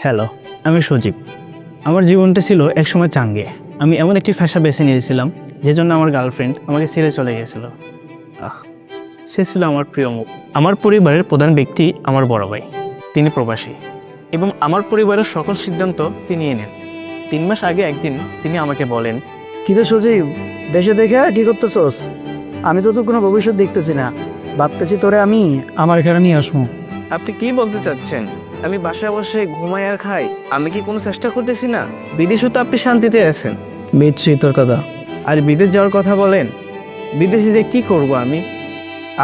Hello আমি সজীব। আমার জীবনটা ছিল একসময় চাঙ্গে। আমি এমন একটি ফ্যাশা বেছে নিয়েছিলাম যে জন্য আমার গার্লফ্রেন্ড আমাকে ছেড়ে চলে গিয়েছিল আহ সে ছিল আমার প্রিয় মুখ। আমার পরিবারের প্রধান ব্যক্তি আমার বড় ভাই। তিনি প্রবাসী। এবং আমার পরিবারের সকল সিদ্ধান্ত তিনি নেন তিন মাস আগে একদিন তিনি আমাকে বলেন কি তো সজীব দেশে দেখে কি করতেছস? আমি তো তোর কোনো ভবিষ্যৎ দেখতেছি না। ভাবতেছি তোরে আমি আমার এখানে নিয়ে আসব। আপনি কি বলতে চাচ্ছেন? আমি বাসায় বসে ঘুমাই আর খাই আমি কি কোনো চেষ্টা করতেছি না? বিদেশে তো আপনি শান্তিতে আছেন। বুঝছি তোর কথা। আর বিদেশ যাওয়ার কথা বলেন বিদেশে যে কি করব আমি?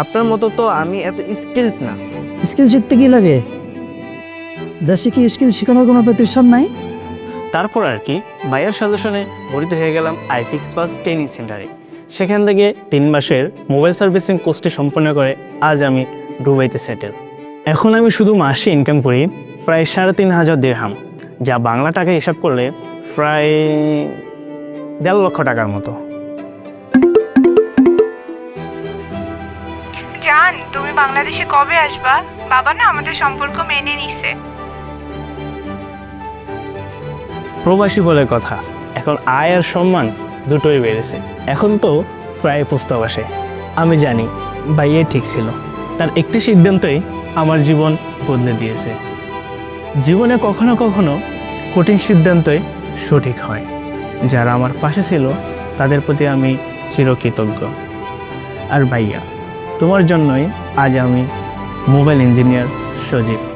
আপনার মতো তো আমি এত স্কিলড না। স্কিল শিখতে কি লাগে? দেশে কি স্কিল শেখানোর কোনো প্রতিষ্ঠান নাই? তারপর আর কি ভাইয়ার সাজেশনে ভর্তি হয়ে গেলাম আইফিক্স পাস ট্রেনিং সেন্টারে। সেখান থেকে তিন মাসের মোবাইল সার্ভিসিং কোর্সটি সম্পন্ন করে আজ আমি দুবাইতে সেটেল এখন আমি শুধু মাসে ইনকাম করি প্রায় সাড়ে তিন হাজার দেড়হাম যা বাংলা টাকা হিসাব করলে প্রায় দেড় লক্ষ টাকার মতো। জান তুমি বাংলাদেশে কবে আসবা? বাবা না আমাদের সম্পর্ক মেনে নিছে। প্রবাসী বলে কথা এখন আয় আর সম্মান দুটোই বেড়েছে। এখন তো প্রায় প্রস্তাব আসে। আমি জানি ভাইয়ে ঠিক ছিল। তার একটি সিদ্ধান্তই আমার জীবন বদলে দিয়েছে। জীবনে কখনো কখনো কঠিন সিদ্ধান্তই সঠিক হয়। যারা আমার পাশে ছিল, তাদের প্রতি আমি চিরকৃতজ্ঞ। আর ভাইয়া, তোমার জন্যই আজ আমি মোবাইল ইঞ্জিনিয়ার সজীব।